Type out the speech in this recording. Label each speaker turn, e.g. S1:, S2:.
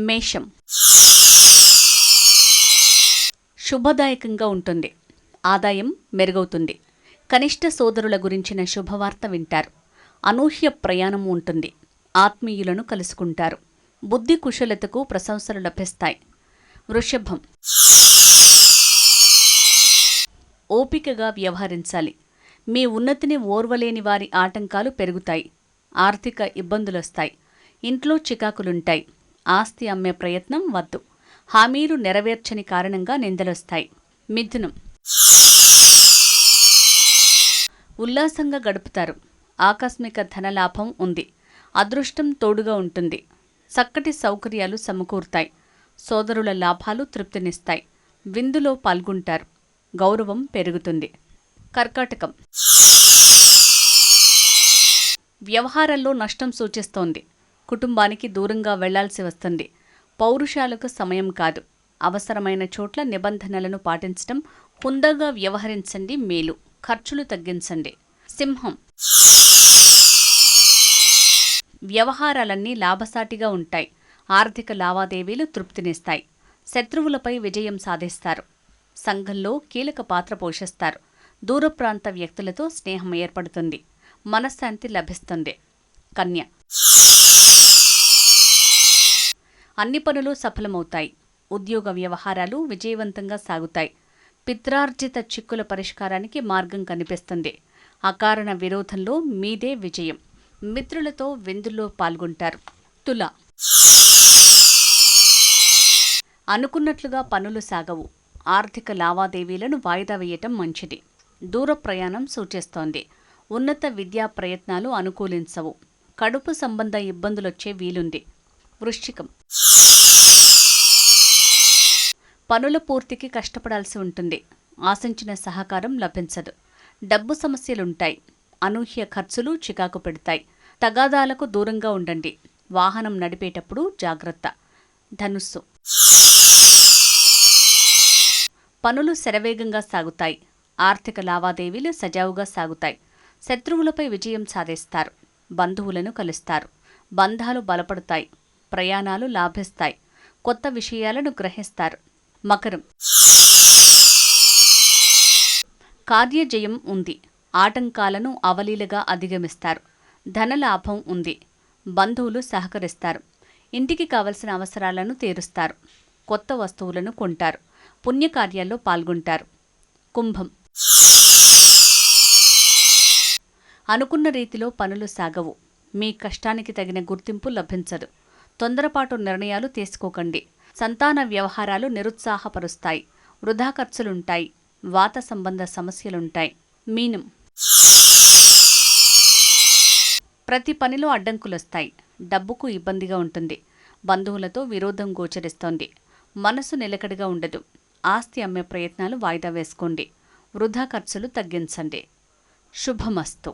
S1: మేషం. శుభదాయకంగా ఉంటుంది. ఆదాయం మెరుగవుతుంది. కనిష్ట సోదరుల గురించిన శుభవార్త వింటారు. అనూహ్య ప్రయాణం ఉంటుంది. ఆత్మీయులను కలుసుకుంటారు. బుద్ధి కుశలతకు ప్రశంసలు లభిస్తాయి. వృషభం. ఓపికగా వ్యవహరించాలి. మీ ఉన్నతిని ఓర్వలేని వారి ఆటంకాలు పెరుగుతాయి. ఆర్థిక ఇబ్బందులొస్తాయి. ఇంట్లో చికాకులుంటాయి. ఆస్తి అమ్మే ప్రయత్నం వద్దు. హామీలు నెరవేర్చని కారణంగా నిందలొస్తాయి. మిథునం. ఉల్లాసంగా గడుపుతారు. ఆకస్మిక ధనలాభం ఉంది. అదృష్టం తోడుగా ఉంటుంది. చక్కటి సౌకర్యాలు సమకూరుతాయి. సోదరుల లాభాలు తృప్తినిస్తాయి. విందులో పాల్గొంటారు. గౌరవం పెరుగుతుంది. కర్కాటకం. వ్యవహారాల్లో నష్టం సూచిస్తోంది. కుటుంబానికి దూరంగా వెళ్ళాల్సి వస్తుంది. పౌరుషాలకు సమయం కాదు. అవసరమైన చోట్ల నిబంధనలను పాటించడం హుందాగా వ్యవహరించండి. మేలు. ఖర్చులు తగ్గించండి. సింహం. వ్యవహారాలన్నీ లాభసాటిగా ఉంటాయి. ఆర్థిక లావాదేవీలు తృప్తినిస్తాయి. శత్రువులపై విజయం సాధిస్తారు. సంఘంలో కీలక పాత్ర పోషిస్తారు. దూర ప్రాంత వ్యక్తులతో స్నేహం ఏర్పడుతుంది. మనశ్శాంతి లభిస్తుంది. కన్య. అన్ని పనులు సఫలమవుతాయి. ఉద్యోగ వ్యవహారాలు విజయవంతంగా సాగుతాయి. పిత్రార్జిత చిక్కుల పరిష్కారానికి మార్గం కనిపిస్తుంది. అకారణ విరోధంలో మీదే విజయం. మిత్రులతో విందుల్లో పాల్గొంటారు. తుల అనుకున్నట్లుగా పనులు సాగవు. ఆర్థిక లావాదేవీలను వాయిదా వేయటం మంచిది. దూర ప్రయాణం సూచిస్తోంది. ఉన్నత విద్యా ప్రయత్నాలు అనుకూలించవు. కడుపు సంబంధ ఇబ్బందులొచ్చే వీలుంది. వృశ్చికం. పనుల పూర్తికి కష్టపడాల్సి ఉంటుంది. ఆశించిన సహకారం లభించదు. డబ్బు సమస్యలుంటాయి. అనూహ్య ఖర్చులు చికాకు పెడతాయి. తగాదాలకు దూరంగా ఉండండి. వాహనం నడిపేటప్పుడు జాగ్రత్త. ధనుస్సు. పనులు శరవేగంగా సాగుతాయి. ఆర్థిక లావాదేవీలు సజావుగా సాగుతాయి. శత్రువులపై విజయం సాధిస్తారు. బంధువులను కలుస్తారు. బంధాలు బలపడతాయి. ప్రయాణాలు లాభిస్తాయి. కొత్త విషయాలను గ్రహిస్తారు. మకరం. కార్యజయం ఉంది. ఆటంకాలను అవలీలగా అధిగమిస్తారు. ధనలాభం ఉంది. బంధువులు సహకరిస్తారు. ఇంటికి కావలసిన అవసరాలను తీరుస్తారు. కొత్త వస్తువులను కొంటారు. పుణ్యకార్యాల్లో పాల్గొంటారు. కుంభం. అనుకున్న రీతిలో పనులు సాగవు. మీ కష్టానికి తగిన గుర్తింపు లభించదు. తొందరపాటు నిర్ణయాలు తీసుకోకండి. సంతాన వ్యవహారాలు నిరుత్సాహపరుస్తాయి. వృధా ఖర్చులుంటాయి. వాత సంబంధ సమస్యలుంటాయి. మీనం. ప్రతి పనిలో అడ్డంకులొస్తాయి. డబ్బుకు ఇబ్బందిగా ఉంటుంది. బంధువులతో విరోధం గోచరిస్తోంది. మనసు నిలకడగా ఉండదు. ఆస్తి అమ్మే ప్రయత్నాలు వాయిదా వేసుకోండి. వృధా ఖర్చులు తగ్గించండి. శుభమస్తు.